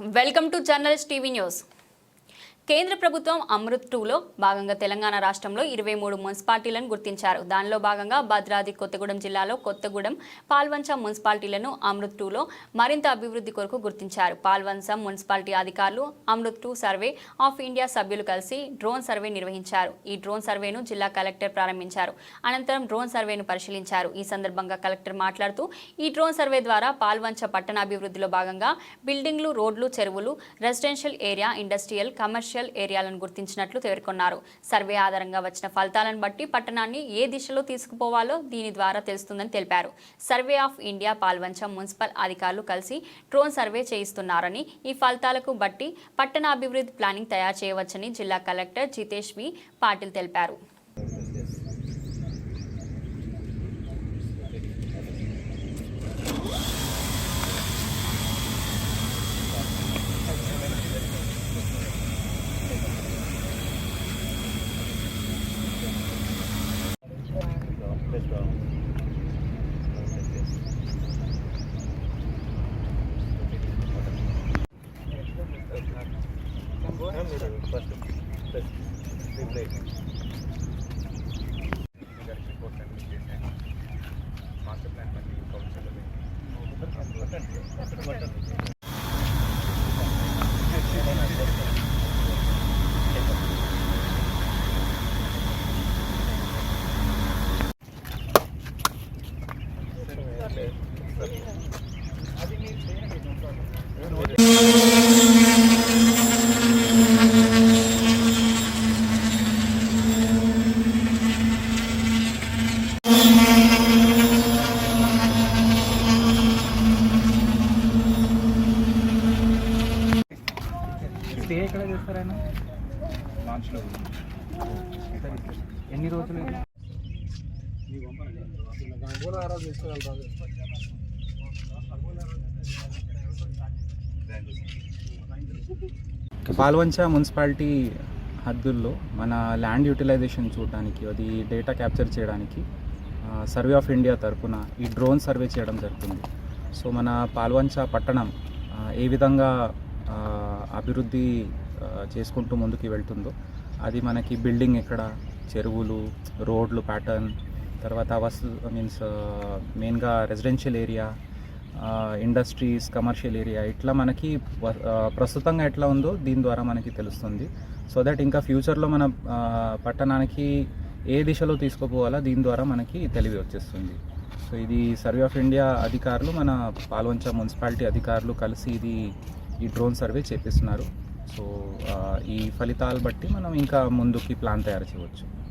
welcome to journalist TV news కేంద్ర ప్రభుత్వం అమృత్ టూలో భాగంగా తెలంగాణ రాష్ట్రంలో ఇరవై మూడు మున్సిపాలిటీలను గుర్తించారు. దానిలో భాగంగా భద్రాద్రి కొత్తగూడెం జిల్లాలో కొత్తగూడెం పాల్వంచ మున్సిపాలిటీలను అమృత్ టూలో మరింత అభివృద్ధి కొరకు గుర్తించారు. పాల్వంచ మున్సిపాలిటీ అధికారులు Amrut two survey of India సభ్యులు కలిసి డ్రోన్ సర్వే నిర్వహించారు. ఈ డ్రోన్ సర్వేను జిల్లా కలెక్టర్ ప్రారంభించారు. అనంతరం డ్రోన్ సర్వేను పరిశీలించారు. ఈ సందర్భంగా కలెక్టర్ మాట్లాడుతూ ఈ డ్రోన్ సర్వే ద్వారా పాల్వంచ పట్టణాభివృద్ధిలో భాగంగా బిల్డింగ్లు రోడ్లు చెరువులు రెసిడెన్షియల్ ఏరియా ఇండస్ట్రియల్ కమర్షియల్ ఏరియాలను గుర్తించినట్లు పేర్కొన్నారు సర్వే ఆధారంగా వచ్చిన ఫలితాలను బట్టి పట్టణాన్ని ఏ దిశలో తీసుకుపోవాలో దీని ద్వారా తెలుస్తుందని తెలిపారు. Survey of India Palvancha municipal అధికారులు కలిసి డ్రోన్ సర్వే చేయిస్తున్నారని ఈ ఫలితాలకు బట్టి పట్టణ అభివృద్ధి ప్లానింగ్ తయారు చేయవచ్చని జిల్లా కలెక్టర్ జితేష్ వి పాటిల్ తెలిపారు. है मेरे फ़र्स्ट रिप्लेस मास्टर प्लान में भी काउंसिल में చేస్తారు ఆయన లాంచ్లో ఎన్ని రోజులు? పాల్వంచ మున్సిపాలిటీ హద్దుల్లో మన ల్యాండ్ యూటిలైజేషన్ చూడడానికి అది డేటా క్యాప్చర్ చేయడానికి సర్వే ఆఫ్ ఇండియా తరపున ఈ డ్రోన్ సర్వే చేయడం జరుగుతుంది. సో మన పాల్వంచ పట్టణం ఏ విధంగా అభివృద్ధి చేసుకుంటూ ముందుకు వెళ్తుందో అది మనకి బిల్డింగ్ ఎక్కడ చెరువులు రోడ్లు ప్యాటర్న్ తర్వాత వస్తు మీన్స్ మెయిన్గా residential area industries commercial area ఇట్లా మనకి ప్రస్తుతంగా ఎట్లా ఉందో దీని ద్వారా మనకి తెలుస్తుంది. సో దట్ ఇంకా ఫ్యూచర్లో మన పట్టణానికి ఏ దిశలో తీసుకుపోవాలో దీని ద్వారా మనకి తెలివి వచ్చేస్తుంది. సో ఇది సర్వే ఆఫ్ ఇండియా అధికారులు మన పాల్వంచ మున్సిపాలిటీ అధికారులు కలిసి ఇది ఈ డ్రోన్ సర్వే చేపిస్తున్నారు. సో ఈ ఫలితాలు బట్టి మనం ఇంకా ముందుకి ప్లాన్ తయారు చేయవచ్చు.